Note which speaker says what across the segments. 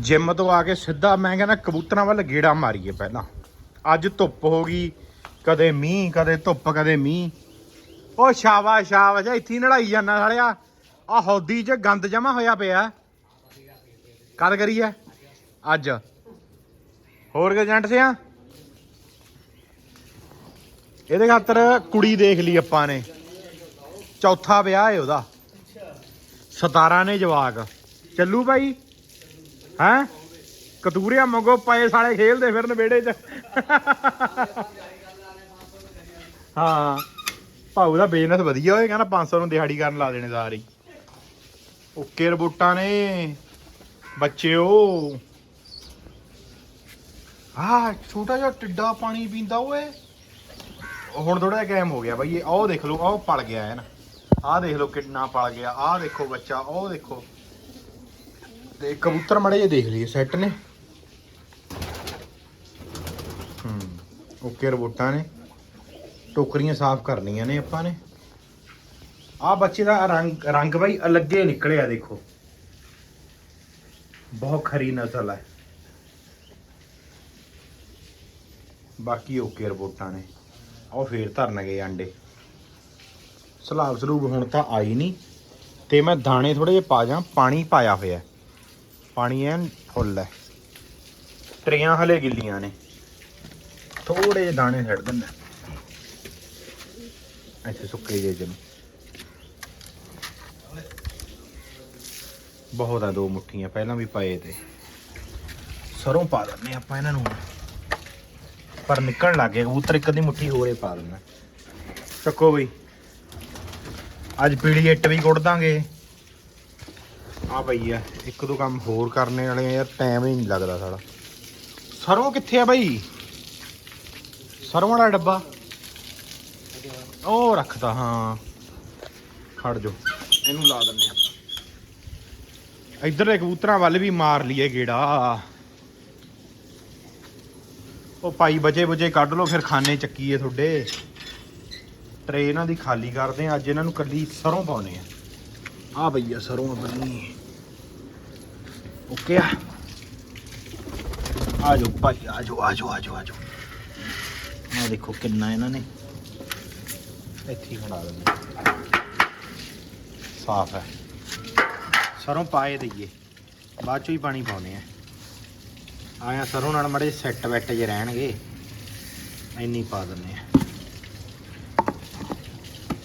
Speaker 1: Gym ਤੋਂ ਆ ਕੇ ਸਿੱਧਾ ਮੈਂ ਕਹਿੰਦਾ ਕਬੂਤਰਾਂ ਵੱਲ ਗੇੜਾ ਮਾਰੀਏ ਪਹਿਲਾਂ। ਅੱਜ ਧੁੱਪ ਹੋ ਗਈ, ਕਦੇ ਮੀਂਹ, ਕਦੇ ਧੁੱਪ, ਕਦੇ ਮੀਂਹ। ਉਹ ਸ਼ਾਬਾਸ਼ ਸ਼ਾਬਾਸ਼, ਇੱਥੇ ਹੀ ਨੜਾਈ ਜਾਂਦਾ ਸਾਲਿਆ। ਆ ਹੌਦੀ 'ਚ ਗੰਦ ਜਮਾ ਹੋਇਆ ਪਿਆ। ਕਦ ਕਰੀਏ। ਅੱਜ। ਹੋਰ ਕਿ ਏਜੰਟ ਸਿਆ? ਇਹਦੇ ਖਾਤਰ ਕੁੜੀ ਦੇਖ ਲਈ ਆਪਾਂ ਨੇ। ਚੌਥਾ ਵਿਆਹ ਹੈ ਉਹਦਾ। 17 ਨੇ ਜਵਾਕ। ਚੱਲੂ ਭਾਈ ਹੈਂ? ਕਤੂਰਿਆ ਮੰਗੋ ਪਏ ਸਾਲੇ ਖੇਲਦੇ ਫਿਰਨ ਵਿਹੜੇ 'ਚ। ਹਾਂ। ਭਾਊ ਦਾ ਬਿਜ਼ਨਸ ਵਧੀਆ ਹੋਏ, ਕਹਿੰਦਾ 500 ਨੂੰ ਦਿਹਾੜੀ ਕਰਨ ਲਾ ਦੇਣੇ ਸਾਰੇ ਓਕੇ ਰਬੂਟਾਂ ਨੇ। ਬੱਚਿਓ। ਆ ਛੋਟਾ ਜਿਹਾ ਟਿੱਡਾ ਪਾਣੀ ਪੀਂਦਾ ਓਏ। ਹੁਣ ਥੋੜਾ ਜਿਹਾ ਕੈਮ ਹੋ ਗਿਆ ਬਾਈ, ਇਹ ਆਹ ਦੇਖ ਲਓ, ਆਹ ਪਲ ਗਿਆ ਹੈ ਨਾ। ਆਹ ਦੇਖ ਲਓ ਕਿੰਨਾ ਪਲ ਗਿਆ, ਆਹ ਦੇਖੋ ਬੱਚਾ ਉਹ ਦੇਖੋ। ਤੇ ਕਬੂਤਰ ਮੜੇ ਜੇ ਦੇਖ ਲਈਏ ਸੈੱਟ ਨੇ। ਹੂੰ ਓਕੇ ਰਬੋਟਾਂ ਨੇ। ਟੋਕਰੀਆਂ ਸਾਫ਼ ਕਰਨੀਆਂ ਨੇ ਆਪਾਂ ਨੇ। ਆਹ ਬੱਚੇ ਦਾ ਰੰਗ ਰੰਗ ਬਾਈ ਅਲੱਗੇ ਨਿਕਲਿਆ, ਦੇਖੋ। ਬਹੁਤ ਖਰੀ ਨਸਲ ਹੈ ਬਾਕੀ ਓਕੇ ਰਿਪੋਰਟਾਂ ਨੇ। ਉਹ ਫੇਰ ਧਰਨਗੇ ਅੰਡੇ ਸਲਾਬ ਸਲੂਬ ਹੁਣ ਤਾਂ ਆਈ ਨਹੀਂ। ਤੇ ਮੈਂ ਦਾਣੇ ਥੋੜੇ ਜਿਹੇ ਪਾ ਜਾ ਪਾਣੀ ਪਾਇਆ ਹੋਇਆ। ਪਾਣੀ ਐਨ ਫੁੱਲ ਹੈ ਟਰੀਆਂ ਹਲੇ ਗਿੱਲੀਆਂ ਨੇ। ਥੋੜੇ ਜਿਹੇ ਦਾਣੇ ਛੱਡ ਦਿੰਦਾ। ਇੱਥੇ ਸੁੱਕੇ ਜਿਹੇ ਨੂੰ ਬਹੁਤ ਆ ਦੋ ਮੁੱਠੀਆਂ ਪਹਿਲਾਂ ਵੀ ਪਏ ਤੇ। ਸਰੋਂ ਪਾ ਦਿੰਨੇ ਆਪਾਂ ਇਹਨਾਂ ਨੂੰ। ਪਰ ਨਿਕਲਣ ਲੱਗ ਗਏ ਕਬੂਤਰ ਇੱਕ ਦੀ ਮੁੱਠੀ ਹੋਰੇ ਪਾ ਦਿੰਦਾ। ਚੱਕੋ ਬਈ। ਅੱਜ ਪੀੜੀ ਇੱਟ ਵੀ ਕੁੱਟ ਦਾਂਗੇ। ਆ ਪਈ ਆ, ਇੱਕ ਦੋ ਕੰਮ ਹੋਰ ਕਰਨੇ ਵਾਲੇ ਆ ਯਾਰ ਟਾਈਮ ਹੀ ਨਹੀਂ ਲੱਗਦਾ ਸਾਡਾ ਸਰੋਂ ਕਿੱਥੇ ਆ ਬਾਈ? ਸਰੋਂ ਵਾਲਾ ਡੱਬਾ? ਉਹ ਰੱਖਦਾ, ਹਾਂ। ਖੜ ਜੋ ਇਹਨੂੰ ਲਾ ਦਿੰਦੇ ਆ। ਇੱਧਰ ਦੇ ਕਬੂਤਰਾਂ ਵੱਲ ਵੀ ਮਾਰ ਲਈਏ ਗੇੜਾ। ਉਹ ਭਾਈ ਬਚੇ ਬੁਝੇ ਕੱਢ ਲਓ, ਫਿਰ ਖਾਣੇ ਚੱਕੀਏ ਤੁਹਾਡੇ। ਟਰੇ ਇਹਨਾਂ ਦੀ ਖਾਲੀ ਕਰਦੇ ਆ, ਅੱਜ ਇਹਨਾਂ ਨੂੰ ਕੱਲੀ ਸਰੋਂ ਪਾਉਨੇ ਆ। ਆ ਭਈਆ ਸਰੋਂ ਆਪਣੀ। ਓਕੇ ਆ ਆ ਜਾਓ ਭਾਈ ਆ ਜਾਓ ਆ ਜਾਓ ਆ ਜਾਓ ਆ ਜਾਓ ਆ ਦੇਖੋ ਕਿੰਨਾ ਇਹਨਾਂ ਨੇ ਇੱਥੇ ਹੀ ਬਣਾ ਦਿੰਦੇ ਸਾਫ਼ ਹੈ ਸਰੋਂ ਪਾਏ ਦਈਏ ਬਾਅਦ ਚੋਂ ਹੀ ਪਾਣੀ ਪਾਉਨੇ ਆ ਆਇਆ ਸਰੋਂ ਨਾਲ ਮੜੇ ਸੈੱਟ ਵੈਟ ਜੇ ਰਹਿਣਗੇ ਇੰਨੀ ਪਾ ਦਿੰਨੇ ਆ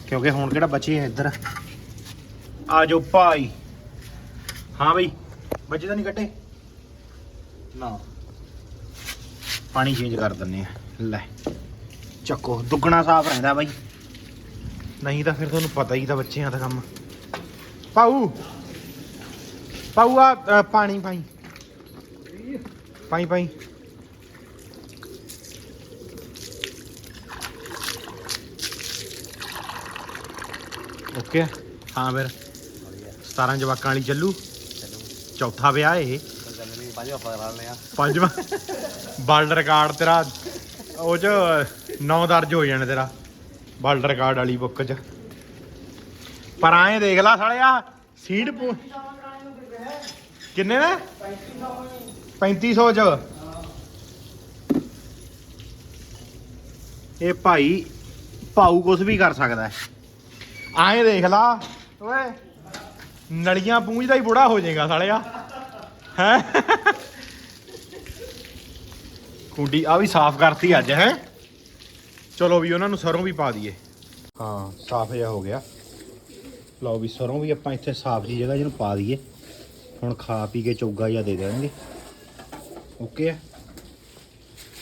Speaker 1: ਕਿਉਂਕਿ ਹੁਣ ਕਿਹੜਾ ਬਚੇ ਆ ਇੱਧਰ ਆ ਜਾਓ ਭਾਈ ਹਾਂ ਬਈ ਬੱਚੇ ਤਾਂ ਨਹੀਂ ਕੱਢੇ ਨਾ। ਪਾਣੀ ਚੇਂਜ ਕਰ ਦਿੰਨੇ ਆ। ਲੈ। ਚੱਕੋ ਦੁੱਗਣਾ ਸਾਫ਼ ਰਹਿੰਦਾ ਬਾਈ। ਨਹੀਂ ਤਾਂ ਫਿਰ ਤੁਹਾਨੂੰ ਪਤਾ ਹੀ ਤਾਂ ਬੱਚਿਆਂ ਦਾ ਕੰਮ। ਪਾਉ ਪਾਉ ਆ ਅ, ਪਾਣੀ ਪਾਈ। ਪਾਈ ਪਾਈ। ਓਕੇ। ਹਾਂ ਫਿਰ। 17 ਜਵਾਕਾਂ ਵਾਲੀ ਚੱਲੂ। ਚੌਥਾ ਵਿਆਹ ਇਹ। ਪੰਜਵਾਂ। ਵਰਲਡ ਰਿਕਾਰਡ ਤੇਰਾ, ਉਹ ਚ ਨੌ ਦਰਜ ਹੋ ਜਾਣੇ ਤੇਰਾ ਵਰਲਡ ਰਿਕਾਰਡ ਵਾਲੀ ਬੁੱਕ ਚ। ਪਰ ਆਏ ਦੇਖ ਲੈ ਸਾਲਿਆ ਸੀਡ ਕਿੰਨੇ ਨੇ 3500 ਚ। ਇਹ ਭਾਈ ਭਾਊ ਕੁਝ ਵੀ ਕਰ ਸਕਦਾ। ਹੈ ਆਏ ਦੇਖ ਲਾ, ਓਏ। ਨਲੀਆਂ ਪੂੰਝਦਾ ਹੀ ਬੁੜਾ ਹੋ ਜਾਏਗਾ ਸਾਲਿਆ। ਹੈ? ਕੁੰਡੀ ਆ ਵੀ ਸਾਫ਼ ਕਰਤੀ ਅੱਜ, ਹੈ? ਚਲੋ ਵੀ ਉਹਨਾਂ ਨੂੰ ਸਰੋਂ ਵੀ ਪਾ ਦਈਏ। ਹਾਂ, ਸਾਫ਼ ਜਿਹਾ ਹੋ ਗਿਆ। ਲਓ ਵੀ ਸਰੋਂ ਵੀ ਆਪਾਂ ਇੱਥੇ ਸਾਫ਼ ਜੀ ਜਗ੍ਹਾ ਜਿਹਨੂੰ ਪਾ ਦਈਏ। ਹੁਣ ਖਾ ਪੀ ਕੇ ਚੌਗਾ ਜਿਹਾ ਦੇ ਦੇਣਗੇ। ਓਕੇ ਆ।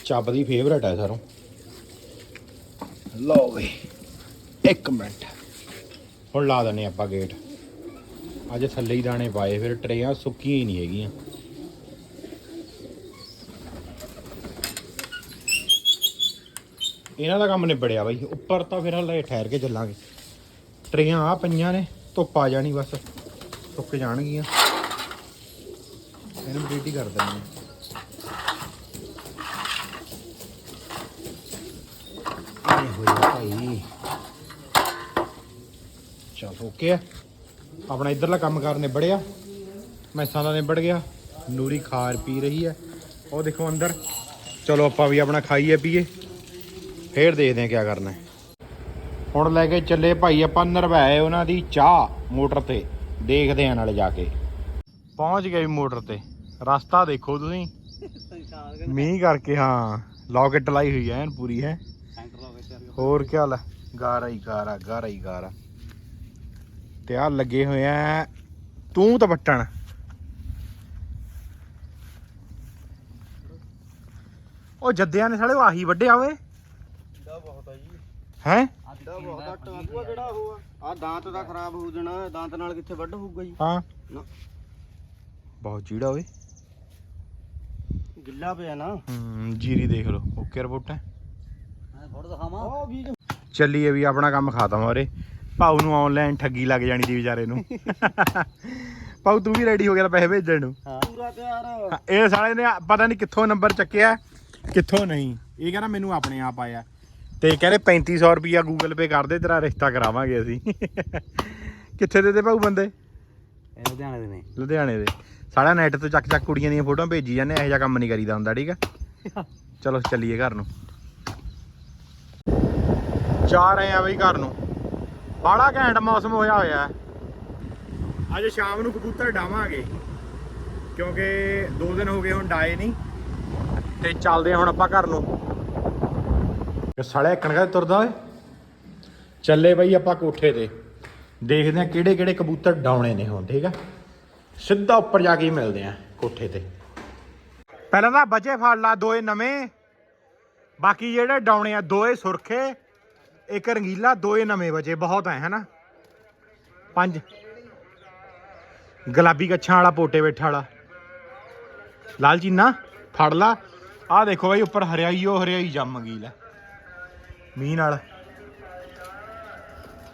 Speaker 1: ਚੱਬ ਦੀ ਫੇਵਰਟ ਹੈ ਸਰੋਂ। ਲਓ ਵੀ, ਇੱਕ ਮਿੰਟ। ਹੁਣ ਲਾ ਦਨੇ ਆਪਾਂ ਗੇਟ ਅੱਜ ਥੱਲੇ ਹੀ ਦਾਣੇ ਪਾਏ, ਫਿਰ ਟਰੇਆਂ ਸੁੱਕੀਆਂ ਹੀ ਨਹੀਂ ਹੈਗੀਆਂ। ਇਹਨਾਂ ਦਾ ਕੰਮ ਨਿਬੜਿਆ ਬਾਈ, ਉੱਪਰ ਤਾਂ ਫਿਰ ਹਲੇ ਠਹਿਰ ਕੇ ਚੱਲਾਂਗੇ। ਟਰੇਆਂ ਆ ਪਈਆਂ ਨੇ, ਧੁੱਪ ਆ ਜਾਣੀ ਬਸ, ਸੁੱਕ ਜਾਣਗੀਆਂ। ਇਹਨੂੰ ਰੈਡੀ ਕਰ ਦਿੰਦੇ ਹਾਂ। ਆਏ ਭਾਈ। ਚਲ ਓਕੇ ਆਪਣਾ ਇਧਰਲਾ ਕੰਮ ਕਾਰ ਨਿਬੜਿਆ ਮੈਸਾਂ ਦਾ ਨਿਬੜ ਗਿਆ ਨੂਰੀ ਖਾਰ ਪੀ ਰਹੀ ਹੈ। ਉਹ ਦੇਖੋ ਅੰਦਰ ਚਲੋ ਆਪਾਂ ਵੀ ਆਪਣਾ ਖਾਈਏ ਪੀਏ ਫੇਰ ਦੇਖਦੇ ਹਾਂ ਕੀ ਕਰਨਾ ਹੈ। ਹੁਣ ਲੈ ਕੇ ਚੱਲੇ ਭਾਈ ਆਪਾਂ ਨਰਵਾਏ ਉਹਨਾਂ ਦੀ ਚਾਹ ਮੋਟਰ ਤੇ ਦੇਖਦੇ ਆਂ ਨਾਲੇ ਜਾ ਕੇ। ਪਹੁੰਚ ਗਏ ਮੋਟਰ ਤੇ ਰਸਤਾ ਦੇਖੋ ਤੁਸੀਂ। ਮੀਂਹ ਕਰਕੇ ਹਾਂ ਲੌਕਟ ਲਾਈ ਹੋਈ ਐ ਐਨ ਪੂਰੀ ਹੈ। ਹੋਰ ਕੀ ਹਾਲ ਹੈ ਗਾਰਾ ਹੀ ਗਾਰਾ ਗਾਰਾ ਹੀ ਗਾਰਾ। ਤੇ ਆ ਲੱਗੇ ਹੋਏ ਆ ਤੂੰ ਤਾਂ ਵੱਟਣ ਉਹ ਜੱਦਿਆਂ ਨੇ ਸਾਲੇ ਉਹ ਆਹੀ ਵੱਡਿਆ ਓਏ।
Speaker 2: ਦਾ ਬਹੁਤ ਆ ਜੀ।
Speaker 1: ਹੈ?
Speaker 2: ਦਾ ਬਹੁਤ ਆ ਟਾਂਗੂਆ ਕਿਹੜਾ ਹੋਆ ਆ? ਦਾੰਤ ਦਾ ਖਰਾਬ ਹੋ ਜਾਣਾ ਦਾੰਤ ਨਾਲ ਕਿੱਥੇ ਵੱਢ ਹੋਊਗਾ ਜੀ?
Speaker 1: ਹਾਂ।
Speaker 2: ਨਾ।
Speaker 1: ਬਹੁਤ ਚੀੜਾ ਓਏ।
Speaker 2: ਗਿੱਲਾ ਪਿਆ ਨਾ।
Speaker 1: ਹੂੰ ਜੀਰੀ ਦੇਖ ਲਓ। ਓਕੇ ਰਿਪੋਰਟ ਹੈ।
Speaker 2: ਮੈਂ ਫੜ ਦਿਖਾਵਾਂ। ਉਹ
Speaker 1: ਚੱਲੀਏ ਵੀ ਆਪਣਾ ਕੰਮ ਖਾਤਮ ਹੋਰੇ ਭਾਊ ਨੂੰ ਆਨਲਾਈਨ ਠੱਗੀ ਲੱਗ ਜਾਣੀ ਦੀ ਵਿਚਾਰੇ ਨੂੰ। ਭਾਊ ਤੂੰ ਵੀ ਰੈਡੀ ਹੋ ਗਿਆ ਪੈਸੇ ਭੇਜਣ ਨੂੰ।
Speaker 2: ਹਾਂ। ਪੂਰਾ ਤਿਆਰ।
Speaker 1: ਇਹ ਸਾਲੇ ਨੇ ਪਤਾ ਨਹੀਂ ਕਿੱਥੋਂ ਨੰਬਰ ਚੱਕਿਆ ਕਿੱਥੋਂ ਨਹੀਂ। ਇਹ ਕਹਿੰਦਾ ਮੈਨੂੰ ਆਪਣੇ ਆਪ ਆਇਆ। ਤੇ ਕਹਿੰਦੇ 3500 ਰੁਪਿਆ ਗੂਗਲ ਪੇ ਕਰ ਦੇ ਤੇਰਾ ਰਿਸ਼ਤਾ ਕਰਾਵਾਂਗੇ ਅਸੀਂ। ਕਿੱਥੇ ਦੇ ਦੇ ਭਾਊ ਬੰਦੇ?
Speaker 2: ਲੁਧਿਆਣੇ ਦੇ ਨੇ।
Speaker 1: ਲੁਧਿਆਣੇ ਦੇ। ਸਾਡਾ ਨੈਟ ਤੋਂ ਚੱਕ ਚੱਕ ਕੁੜੀਆਂ ਦੀਆਂ ਫੋਟੋਆਂ ਭੇਜੀ ਜਾਂਦੇ ਇਹੋ ਜਿਹਾ ਕੰਮ ਨਹੀਂ ਕਰੀਦਾ ਹੁੰਦਾ ਠੀਕ ਆ? ਚਲੋ ਚੱਲੀਏ ਘਰ ਨੂੰ। ਜਾ ਰਹੇ ਆ ਬਈ ਘਰ ਨੂੰ। ਬਾੜਾ ਘੈਂਟ ਮੌਸਮ ਹੋਇਆ ਹੋਇਆ ਹੈ। ਅੱਜ ਸ਼ਾਮ ਨੂੰ ਕਬੂਤਰ ਡਾਵਾਂਗੇ ਕਿਉਂਕਿ 2 ਦਿਨ ਹੋ ਗਏ ਹੁਣ ਡਾਏ ਨਹੀਂ। ਤੇ ਚੱਲਦੇ ਆ ਹੁਣ ਆਪਾਂ ਘਰ ਨੂੰ। ਇਹ ਸਾਲਿਆ ਕਣਕਾ ਤੁਰਦਾ ਓਏ। ਚੱਲੇ ਬਈ ਆਪਾਂ ਕੋਠੇ ਤੇ। ਦੇਖਦੇ ਆ ਕਿਹੜੇ ਕਿਹੜੇ ਕਬੂਤਰ ਡਾਉਣੇ ਨੇ ਹੁਣ ਠੀਕ ਆ? ਸਿੱਧਾ ਉੱਪਰ ਜਾ ਕੇ ਹੀ ਮਿਲਦੇ ਆ ਕੋਠੇ ਤੇ। ਪਹਿਲਾਂ ਤਾਂ ਬਚੇ ਫੜ ਲਾ ਦੋਏ ਨਵੇਂ। ਬਾਕੀ ਜਿਹੜੇ ਡਾਉਣੇ ਆ ਦੋਏ ਸੁਰਖੇ। ਇੱਕ ਰੰਗੀਲਾ ਦੋਏ ਨਵੇਂ ਬਚੇ ਬਹੁਤ ਐ, ਹਨਾ? ਪੰਜ। ਗੁਲਾਬੀ ਕੱਛਾਂ ਵਾਲਾ, ਪੋਟੇ ਬੈਠਾ ਵਾਲਾ। ਲਾਲ ਚੀਨਾ, ਫੜ ਲਾ। ਆਹ ਦੇਖੋ ਬਾਈ, ਉੱਪਰ ਹਰਿਆਈ ਉਹ ਹਰਿਆਈ ਜੰਮ ਗਈ ਲੈ। ਮੀਂਹ ਨਾਲ।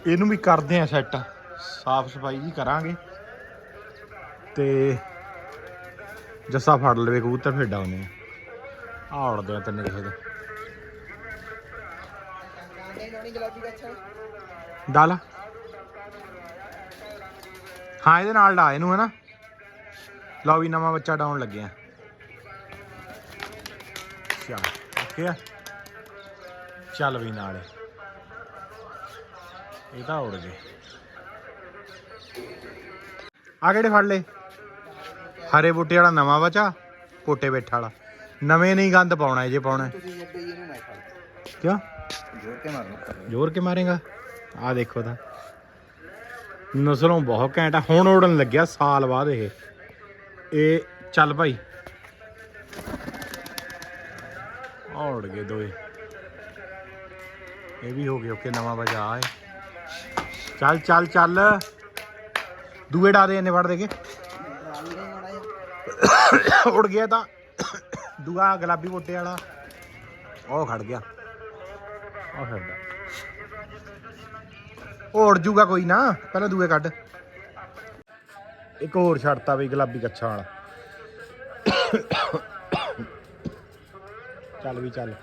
Speaker 1: ਇਹਨੂੰ ਵੀ ਕਰਦੇ ਆ ਸੈੱਟ ਸਾਫ਼ ਸਫ਼ਾਈ ਜੀ ਕਰਾਂਗੇ। ਤੇ ਜੱਸਾ ਫੜ ਲਵੇ ਕਬੂਤਰ, ਫਿਰ ਡਾਉਨੇ ਆ। ਆ ਉੜਦੇ ਆ ਤਿੰਨੇ ਕਿਸੇ ਦੇ। ਡਾਲਾ। ਹਾਂ ਇਹਦੇ ਨਾਲ ਡਾ ਇਹਨੂੰ ਹਨਾ। ਲਓ ਵੀ ਨਵਾਂ ਬੱਚਾ ਡਾਉਣ ਚੱਲ ਓਕੇ ਆ। ਚੱਲ ਵੀ ਨਾਲ ਇਹ ਤਾਂ ਉੜ ਗਏ। ਆ ਕਿਹੜੇ ਫੜ ਲਏ? ਹਰੇ ਬੂਟੇ ਵਾਲਾ ਨਵਾਂ ਬਚਾ ਪੋਟੇ ਬੈਠਾ ਵਾਲਾ। ਨਵੇਂ ਨਹੀਂ ਗੰਦ ਪਾਉਣਾ ਇਹ ਜੇ ਪਾਉਣਾ। ਹੈ।
Speaker 2: ਤੁਸੀਂ ਅੱਡੇ ਇਹਨੂੰ ਮੈਂ ਫੜ
Speaker 1: ਕਿਉਂ?
Speaker 2: ਜੋਰ ਕੇ ਮਾਰਨਾ
Speaker 1: ਜ਼ੋਰ ਕੇ ਮਾਰੇਗਾ? ਆ ਦੇਖੋ ਤਾਂ। ਨਸਲੋਂ ਬਹੁਤ ਘੈਂਟ ਆ। ਹੁਣ ਉੜਨ ਲੱਗਿਆ ਸਾਲ ਬਾਅਦ ਇਹ। ਇਹ ਚੱਲ ਭਾਈ। ਆ ਗਏ ਦੋਏ। ਇਹ ਵੀ ਹੋ ਗਏ ਓਕੇ, ਨਵਾਂ ਬਜਾ ਹੈ ਚੱਲ ਚੱਲ ਚੱਲ। ਦੂਏ ਡਾ ਦੇ ਇਹਨੇ ਵੜ ਦੇ ਉੜ ਗਿਆ ਤਾਂ। ਦੂਆ ਗੁਲਾਬੀ ਬੋਟੇ ਵਾਲਾ। ਉਹ ਖੜ ਗਿਆ। ਉਹ ਫਿਰਦਾ ਉਹ ਜੂਗਾ ਕੋਈ ਨਾ, ਪਹਿਲਾਂ ਦੂਏ ਕੱਢ। ਇੱਕ ਹੋਰ ਛੱਡਤਾ ਬਈ ਗੁਲਾਬੀ ਕੱਛਾ ਵਾਲਾ। ਚੱਲ ਵੀ ਚੱਲ।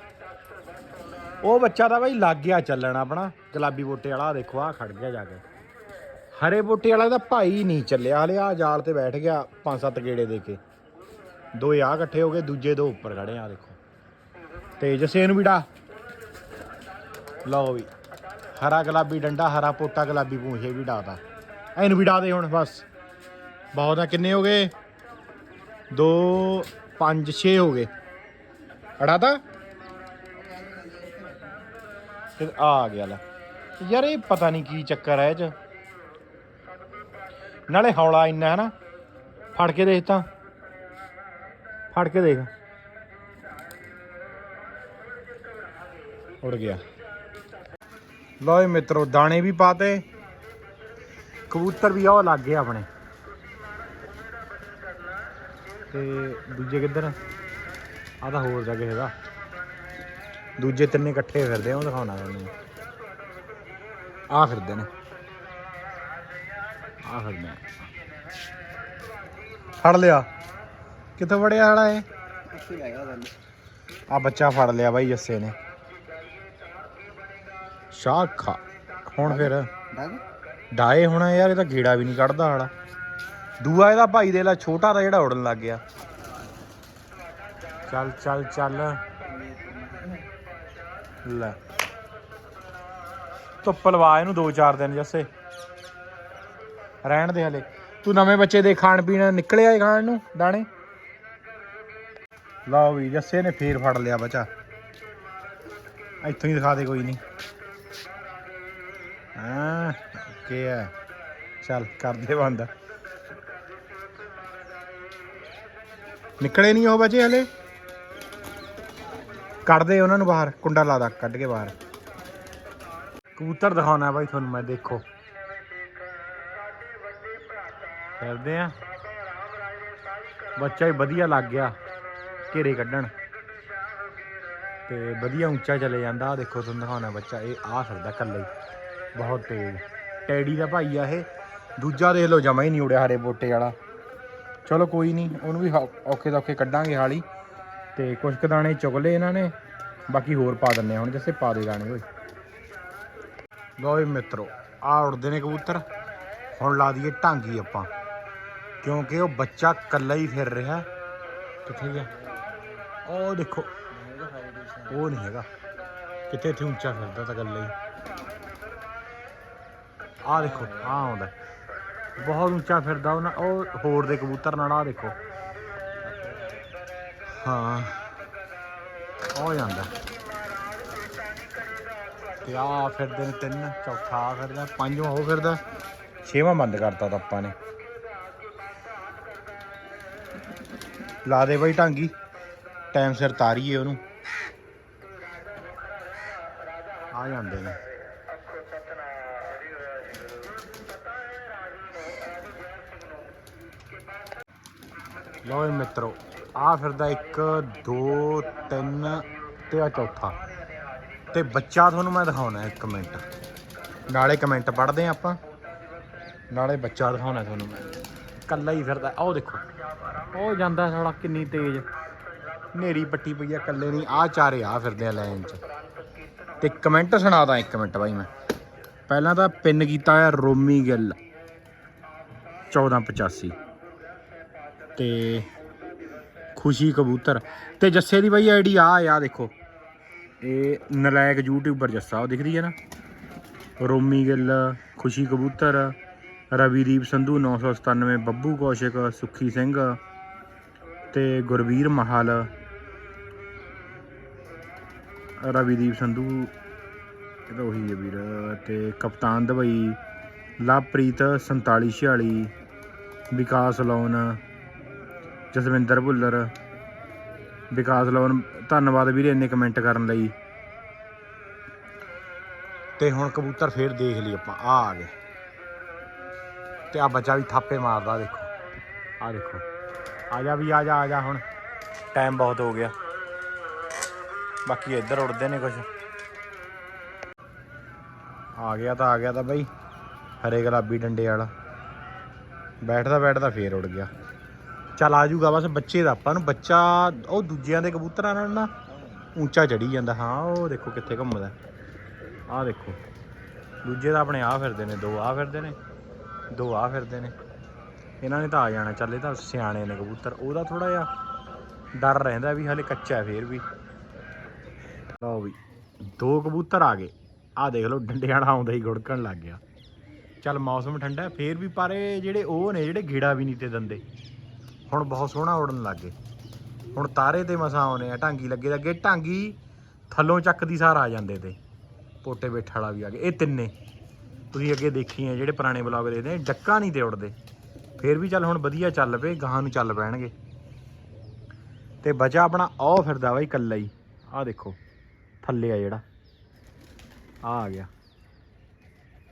Speaker 1: ਉਹ ਬੱਚਾ ਤਾਂ ਬਈ ਲੱਗ ਗਿਆ ਚੱਲਣ ਆਪਣਾ, ਗੁਲਾਬੀ ਬੋਟੇ ਵਾਲਾ ਦੇਖੋ ਆ ਖੜ ਗਿਆ ਜਾ ਕੇ। ਹਰੇ ਬੋਟੇ ਵਾਲਾ ਦਾ ਭਾਈ ਨਹੀਂ ਚੱਲਿਆ, ਹਲੇ ਆ ਜਾਲ ਤੇ ਬੈਠ ਗਿਆ ਪੰਜ ਸੱਤ ਗੇੜੇ ਦੇ ਕੇ। ਦੋ ਆ ਇਕੱਠੇ ਹੋ ਗਏ, ਦੂਜੇ ਦੋ ਉੱਪਰ ਖੜੇ ਆ, ਦੇਖੋ। ਤੇ ਜਸੇ ਨੂੰ ਵੀ ਡਾ। ਲਓ ਵੀ, ਹਰਾ ਗੁਲਾਬੀ ਡੰਡਾ, ਹਰਾ ਪੋਟਾ ਗੁਲਾਬੀ ਪੂੰਛੇ ਵੀ ਡਾਤਾ ਇਹਨੂੰ ਵੀ ਡਾ ਦੇ ਹੁਣ, ਬਸ। ਬਹੁਤ ਆ, ਕਿੰਨੇ ਹੋ ਗਏ? 2 5 6 ਹੋ ਗਏ। ਅੜਾਤਾ ਤੇ? ਆ ਗਿਆ ਲੈ। ਯਾਰ, ਇਹ ਪਤਾ ਨਹੀਂ ਕੀ ਚੱਕਰ ਹੈ ਇਹ ਚ। ਨਾਲੇ ਹੌਲਾ ਇੰਨਾ ਹੈ ਨਾ। ਫੜ ਕੇ ਦੇਖ ਤਾਂ। ਫੜ ਕੇ ਦੇਖ। ਉੜ ਗਿਆ। ਲਓ ਜੀ ਮਿੱਤਰੋ ਦਾਣੇ ਵੀ ਪਾਤੇ। ਕਬੂਤਰ ਵੀ ਉਹ ਲੱਗ ਗਏ ਆਪਣੇ। ਤੇ ਦੂਜੇ ਕਿੱਧਰ? ਆ ਤਾਂ ਹੋਰ ਜਗ੍ਹਾ ਹੈਗਾ। ਦੂਜੇ ਤਿੰਨੇ ਇਕੱਠੇ ਫਿਰਦੇ ਆ ਉਹ ਦਿਖਾਉਣਾ ਤੁਹਾਨੂੰ ਆ ਫਿਰਦੇ ਨੇ। ਆ ਫਿਰਦੇ ਫੜ ਲਿਆ। ਕਿੱਥੋਂ ਫੜਿਆ ਹਲਾ ਇਹ? ਆ ਬੱਚਾ ਫੜ ਲਿਆ ਬਾਈ ਜੱਸੇ ਨੇ। ਸ਼ਾਖਾ ਹੁਣ ਫਿਰ
Speaker 2: ਡਾਗ
Speaker 1: ਡਾਏ ਹੋਣਾ ਯਾਰ ਇਹ ਤਾਂ ਗੀੜਾ ਵੀ ਨਹੀਂ ਕੱਢਦਾ ਹਾਲਾ ਦੂਆ ਇਹਦਾ ਭਾਈ ਦੇ ਲਾ ਛੋਟਾ ਤਾਂ ਜਿਹੜਾ ਉੜਨ ਲੱਗ ਗਿਆ। ਚੱਲ ਚੱਲ ਚੱਲ। ਲੈ। ਧੁੱਪ ਲਵਾ ਇਹਨੂੰ 2-4 ਦਿਨ ਜੱਸੇ। ਰਹਿਣ ਦੇ ਹਲੇ। ਤੂੰ ਨਵੇਂ ਬੱਚੇ ਦੇ ਖਾਣ ਪੀਣ ਨਿਕਲਿਆ ਏ ਖਾਣ ਨੂੰ ਦਾਣੇ? ਲਓ ਵੀ ਜੱਸੇ ਨੇ ਫੇਰ ਫੜ ਲਿਆ ਬੱਚਾ। ਇੱਥੋਂ ਹੀ ਦਿਖਾ ਦੇ ਕੋਈ ਨਹੀਂ। ਹਾਂ ਕੀ ਹੈ ਚੱਲ, ਕਰਦੇ ਬੰਦ। ਨਿਕਲੇ ਨਹੀਂ ਉਹ ਬੱਚੇ ਹਲੇ। ਕੱਢ ਉਹਨਾਂ ਨੂੰ ਬਾਹਰ, ਕੁੰਡਾ ਲਾ ਦਾ, ਕੱਢ ਕੇ ਬਾਹਰ। ਕਬੂਤਰ ਦਿਖਾਉਣਾ ਬਾਈ ਤੁਹਾਨੂੰ ਮੈਂ, ਦੇਖੋ। ਕਰਦੇ ਆ। ਬੱਚਾ ਹੀ ਵਧੀਆ ਲੱਗ ਗਿਆ, ਘੇਰੇ ਕੱਢਣ। ਤੇ ਵਧੀਆ ਉੱਚਾ ਚਲੇ ਜਾਂਦਾ ਆ ਦੇਖੋ ਤੁਹਾਨੂੰ ਦਿਖਾਉਣਾ ਬੱਚਾ, ਇਹ ਆ ਫਿਰਦਾ ਕੱਲਾ ਬਹੁਤ ਤੇਜ਼। ਟੈਡੀ ਦਾ ਭਾਈ ਆ ਇਹ। ਦੂਜਾ ਦੇਖ ਲਓ, ਜਮਾ ਹੀ ਨਹੀਂ ਉੜਿਆ ਹਰੇ ਬੋਟੇ ਵਾਲਾ। ਚਲੋ ਕੋਈ ਨਹੀਂ, ਉਹਨੂੰ ਵੀ ਹ- ਔਖੇ ਤਾਂ ਔਖੇ ਕੱਢਾਂਗੇ ਹਾਲੀ। ਤੇ ਕੁਝ ਕੁ ਦਾਣੇ ਚੁਗ ਲਏ ਇਹਨਾਂ ਨੇ। ਬਾਕੀ ਹੋਰ ਪਾ ਦਿੰਨੇ ਆ ਹੁਣ ਜਿਵੇਂ ਪਾ ਦੇ ਦਾਣੇ ਓਏ। ਲਓ ਵੀ ਮਿੱਤਰੋ, ਆ ਉੜਦੇ ਨੇ ਕਬੂਤਰ। ਹੁਣ ਲਾ ਦਈਏ ਢਾਂਗੀ ਆਪਾਂ। ਕਿਉਂਕਿ ਉਹ ਬੱਚਾ ਕੱਲਾ ਹੀ ਫਿਰ ਰਿਹਾ ਕਿੱਥੇ ਗਿਆ ਉਹ ਦੇਖੋ, ਉਹ ਨਹੀਂ ਹੈਗਾ। ਕਿੱਥੇ ਇੱਥੇ ਉੱਚਾ ਫਿਰਦਾ ਤਾਂ ਕੱਲਾ ਹੀ। ਆਹ ਦੇਖੋ, ਆਹ ਆਉਂਦਾ। ਬਹੁਤ ਉੱਚਾ ਫਿਰਦਾ ਉਹਨਾਂ ਉਹ ਹੋਰ ਦੇ ਕਬੂਤਰ ਨਾਲ ਆਹ ਦੇਖੋ। ਹਾਂ। ਉਹ ਜਾਂਦਾ। ਤੇ ਆ ਫਿਰਦੇ ਨੇ ਤਿੰਨ, ਚੌਥਾ ਫਿਰਦਾ, ਪੰਜਵਾਂ ਉਹ ਫਿਰਦਾ। ਛੇਵਾਂ ਬੰਦ ਕਰਤਾ ਤਾਂ ਆਪਾਂ ਨੇ। ਲਾ ਦੇ ਬਾਈ ਢਾਂਗੀ। ਟਾਈਮ ਸਿਰ ਤਾਰੀਏ ਉਹਨੂੰ। ਆ ਜਾਂਦੇ ਨੇ। ਲਓ ਜੀ ਮਿੱਤਰੋ ਆ ਫਿਰਦਾ 1 2 3 ਤੇ ਆ ਚੌਥਾ। ਤੇ ਬੱਚਾ ਤੁਹਾਨੂੰ ਮੈਂ ਦਿਖਾਉਣਾ ਇੱਕ ਮਿੰਟ। ਨਾਲੇ ਕਮੈਂਟ ਪੜ੍ਹਦੇ ਆ ਆਪਾਂ। ਨਾਲੇ ਬੱਚਾ ਦਿਖਾਉਣਾ ਤੁਹਾਨੂੰ ਮੈਂ। ਕੱਲਾ ਹੀ ਫਿਰਦਾ। ਉਹ ਦੇਖੋ, ਉਹ ਜਾਂਦਾ ਸਾਲਾ ਕਿੰਨੀ ਤੇਜ਼। ਨੇਰੀ ਪੱਟੀ ਪਈ ਆ ਕੱਲੇ ਨਹੀਂ ਆ ਚਾਰੇ ਆ ਫਿਰਦੇ ਆ ਲਾਈਨ 'ਚ। ਤੇ ਕਮੈਂਟ ਸੁਣਾਦਾ ਇੱਕ ਮਿੰਟ ਬਾਈ ਮੈਂ। ਪਹਿਲਾਂ ਤਾਂ ਪਿੰਨ ਕੀਤਾ ਆ ਰੋਮੀ ਗਿੱਲ। 1485 ਤੇ ਖੁਸ਼ੀ ਕਬੂਤਰ। ਤੇ ਜੱਸੇ ਦੀ ਬਾਈ ਆਈਡੀ ਆ ਆ ਦੇਖੋ। ਇਹ ਨਲਾਇਕ ਯੂਟਿਊਬਰ ਜੱਸਾ, ਉਹ ਦਿਖਦੀ ਹੈ ਨਾ? ਰੋਮੀ ਗਿੱਲ, ਖੁਸ਼ੀ ਕਬੂਤਰ, ਰਵੀਦੀਪ ਸੰਧੂ 997 ਬੱਬੂ ਕੌਸ਼ਿਕ, ਸੁੱਖੀ ਸਿੰਘ ਤੇ ਗੁਰਵੀਰ ਮਹਾਲ। ਰਵੀਦੀਪ ਸੰਧੂ, ਇਹ ਤਾਂ ਉਹੀ ਹੈ ਵੀਰ। ਤੇ ਕਪਤਾਨ ਦਵਈ ਲਵਪ੍ਰੀਤ 4746 ਵਿਕਾਸ ਲੋਨ ਜਸਵਿੰਦਰ ਭੁੱਲਰ, ਵਿਕਾਸ ਲੋਨ ਧੰਨਵਾਦ ਵੀਰੇ ਇੰਨੇ ਕਮੈਂਟ ਕਰਨ ਲਈ। ਤੇ ਹੁਣ ਕਬੂਤਰ ਫੇਰ ਦੇਖ ਲਈ ਆਪਾਂ, ਆ ਆ ਗਏ। ਤੇ ਆ ਬੱਚਾ ਵੀ ਥਾਪੇ ਮਾਰਦਾ, ਦੇਖੋ। ਆ ਦੇਖੋ। ਆ ਜਾ ਵੀ, ਆ ਜਾ ਆ ਜਾ ਹੁਣ। ਟਾਈਮ ਬਹੁਤ ਹੋ ਗਿਆ। ਬਾਕੀ ਇੱਧਰ ਉੜਦੇ ਨੇ ਕੁਝ ਆ ਗਿਆ ਤਾਂ, ਆ ਗਿਆ ਤਾਂ ਬਈ। ਹਰੇ ਗੁਲਾਬੀ ਡੰਡੇ ਵਾਲਾ। ਬੈਠਦਾ ਬੈਠਦਾ ਫੇਰ ਉੜ ਗਿਆ। ਚੱਲ ਆ ਜੂਗਾ ਬਸ ਬੱਚੇ ਦਾ ਆਪਾਂ ਨੂੰ ਬੱਚਾ ਉਹ ਦੂਜਿਆਂ ਦੇ ਕਬੂਤਰਾਂ ਨਾਲ ਨਾ ਉੱਚਾ ਚੜੀ ਜਾਂਦਾ। ਹਾਂ ਉਹ ਦੇਖੋ ਕਿੱਥੇ ਘੁੰਮਦਾ। ਆਹ ਦੇਖੋ ਦੂਜੇ ਤਾਂ ਆਪਣੇ ਆ ਫਿਰਦੇ ਨੇ ਦੋ ਆ ਫਿਰਦੇ ਨੇ ਦੋ ਆ ਫਿਰਦੇ ਨੇ। ਇਹਨਾਂ ਨੇ ਤਾਂ ਆ ਜਾਣਾ ਚੱਲ ਇਹ ਤਾਂ ਸਿਆਣੇ ਨੇ ਕਬੂਤਰ। ਉਹਦਾ ਥੋੜਾ ਜਿਹਾ ਡਰ ਰਹਿੰਦਾ ਵੀ ਹਲੇ ਕੱਚਾ ਹੈ ਫੇਰ ਵੀ। ਲਓ ਵੀ ਦੋ ਕਬੂਤਰ ਆ ਗਏ। ਆਹ ਦੇਖ ਲਓ ਡੰਡਿਆਂ ਨਾਲ ਆਉਂਦਾ ਹੀ ਗੁੜਕਣ ਲੱਗ ਗਿਆ। ਚੱਲ ਮੌਸਮ ਠੰਡਾ ਹੈ, ਫੇਰ ਵੀ ਪਰ ਇਹ ਜਿਹੜੇ ਉਹ ਨੇ ਜਿਹੜੇ ਗੀੜਾ ਵੀ ਨਹੀਂ ਤੇ ਦੰਦੇ। ਹੁਣ ਬਹੁਤ ਸੋਹਣਾ ਉੜਨ ਲੱਗ ਗਏ। ਹੁਣ ਤਾਰੇ ਤੇ ਮਸਾਂ ਆਉਨੇ ਆ, ਢਾਂਗੀ ਲੱਗੇ ਲੱਗੇ, ਢਾਂਗੀ ਥੱਲੋਂ ਚੱਕਦੀ ਸਾਰ ਆ ਜਾਂਦੇ ਤੇ। ਪੋਟੇ ਬੈਠਾ ਵਾਲਾ ਵੀ ਆ ਗਿਆ। ਇਹ ਤਿੰਨੇ। ਤੁਸੀਂ ਅੱਗੇ ਦੇਖੀ ਆ, ਜਿਹੜੇ ਪੁਰਾਣੇ ਬਲੌਗ ਦੇਖਦੇ ਆ, ਡੱਕਾ ਨਹੀਂ ਤੇ ਉੜਦੇ। ਫੇਰ ਵੀ ਚੱਲ ਹੁਣ ਵਧੀਆ ਚੱਲ ਪਏ, ਗਾਹਾਂ ਨੂੰ ਚੱਲ ਪੈਣਗੇ। ਤੇ ਬਚਾ ਆਪਣਾ ਉਹ ਫਿਰਦਾ ਬਾਈ ਕੱਲਾ ਹੀ। ਆਹ ਦੇਖੋ, ਥੱਲੇ ਆ ਜਿਹੜਾ। ਆ ਆ ਗਿਆ।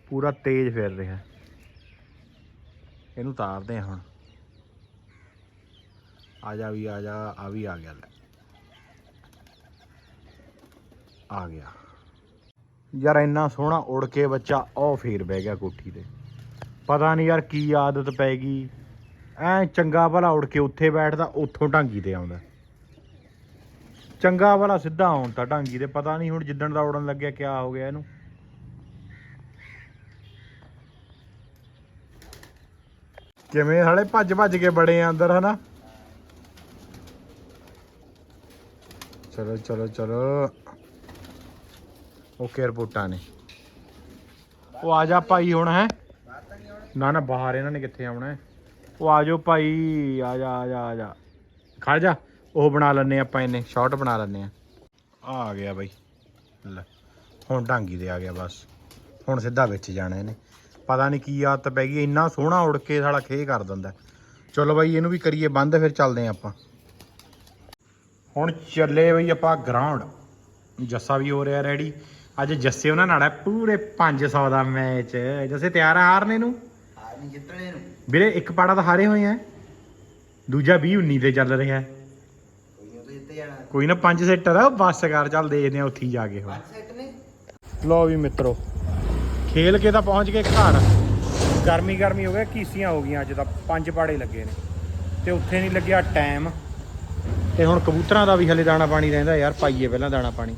Speaker 1: ਪੂਰਾ ਤੇਜ਼ ਫਿਰ ਰਿਹਾ। ਇਹਨੂੰ ਤਾਰਦੇ ਆ ਹੁਣ। ਆ ਜਾ ਵੀ, ਆ ਜਾ, ਆ ਵੀ ਆ ਗਿਆ ਲੈ। ਆ ਗਿਆ। ਯਾਰ ਇੰਨਾ ਸੋਹਣਾ ਉੜ ਕੇ ਬੱਚਾ, ਉਹ ਫੇਰ ਬਹਿ ਗਿਆ ਕੋਠੀ ਤੇ। ਪਤਾ ਨਹੀਂ ਯਾਰ ਕੀ ਆਦਤ ਪੈ ਗਈ। ਐ ਚੰਗਾ ਭਲਾ ਉੜ ਕੇ ਉੱਥੇ ਬੈਠਦਾ, ਉੱਥੋਂ ਢਾਂਗੀ ਤੇ ਆਉਂਦਾ। ਚੰਗਾ ਭਲਾ ਸਿੱਧਾ ਆਉਣ ਤਾਂ ਢਾਂਗੀ ਤੇ, ਪਤਾ ਨਹੀਂ ਹੁਣ ਜਿੱਦਣ ਦਾ ਉੜਨ ਲੱਗਿਆ ਕਿਆ ਹੋ ਗਿਆ ਇਹਨੂੰ। ਕਿਵੇਂ ਹਲੇ ਭੱਜ ਭੱਜ ਕੇ ਬੜੇ ਆ ਅੰਦਰ, ਹਨਾ? ਚਲੋ ਚਲੋ ਚਲੋ। ਓਕੇ ਰਿਪੋਰਟਾਂ ਨੇ। ਉਹ ਆ ਜਾ ਭਾਈ ਹੁਣ, ਹੈ। ਨਾ ਨਾ, ਬਾਹਰ ਇਹਨਾਂ ਨੇ ਕਿੱਥੇ ਆਉਣਾ ਉਹ ਆ ਜਾਓ ਭਾਈ, ਆ ਜਾ ਆ ਜਾ ਆ ਜਾ। ਖੜ ਜਾ। ਉਹ ਬਣਾ ਲੈਣੇ ਆਪਾਂ ਇਹਨੇ ਸ਼ਾਰਟ ਬਣਾ ਲੈਣੇ ਆ ਆ ਆ ਗਿਆ ਬਾਈ। ਲੈ, ਹੁਣ ਢਾਂਗੀ ਦੇ ਆ ਗਿਆ ਬਸ। ਹੁਣ ਸਿੱਧਾ ਵਿੱਚ ਜਾਣਾ ਇਹਨੇ। ਪਤਾ ਨਹੀਂ ਕੀ ਆਦਤ ਪੈ ਗਈ, ਇੰਨਾ ਸੋਹਣਾ ਉੜ ਕੇ ਸਾਲਾ ਖੇ ਕਰ ਦਿੰਦਾ। ਚਲੋ ਬਾਈ, ਇਹਨੂੰ ਵੀ ਕਰੀਏ ਬੰਦ, ਫਿਰ ਚੱਲਦੇ ਆ ਆਪਾਂ। ਹੁਣ ਚੱਲੇ ਬਈ ਆਪਾਂ ਗਰਾਊਂਡ ਜੱਸਾ ਵੀ ਹੋ ਰਿਹਾ ਰੈਡੀ ਅੱਜ ਜੱਸੇ ਉਹਨਾਂ ਨਾਲ ਹੈ ਪੂਰੇ 500 ਦਾ ਮੈਚ ਜੱਸੇ ਤਿਆਰ ਆ ਹਾਰਨੇ ਨੂੰ?
Speaker 2: ਨਹੀਂ ਜਿੱਤਣੇ ਨੂੰ।
Speaker 1: ਵੀਰੇ ਇੱਕ ਪਾੜਾ ਤਾਂ ਹਾਰੇ ਹੋਏ ਆ। ਦੂਜਾ 20 19 ਤੇ ਚੱਲ ਰਿਹਾ। ਹੈ।
Speaker 2: ਕੋਈ
Speaker 1: ਨਾ 5 ਸੈਟਰ ਆ। ਬੱਸ ਕਰ ਚੱਲ ਦੇਖਦੇ ਆ ਉੱਥੇ ਹੀ ਜਾ ਕੇ ਹੁਣ। ਲੋ ਵੀ ਮਿੱਤਰੋ ਖੇਲ ਕੇ ਤਾਂ ਪਹੁੰਚ ਗਏ ਘਰ। ਗਰਮੀ ਗਰਮੀ ਹੋ ਗਿਆ ਕੀਸੀਆਂ ਹੋ ਗਈਆਂ ਅੱਜ ਤਾਂ। ਪੰਜ ਪਾੜੇ ਲੱਗੇ ਨੇ। ਤੇ ਉੱਥੇ ਨਹੀਂ ਲੱਗਿਆ ਟਾਈਮ ਤੇ ਹੁਣ ਕਬੂਤਰਾਂ ਦਾ ਵੀ ਹਲੇ ਦਾਣਾ ਪਾਣੀ ਰਹਿੰਦਾ ਯਾਰ ਪਾਈਏ ਪਹਿਲਾਂ ਦਾਣਾ ਪਾਣੀ।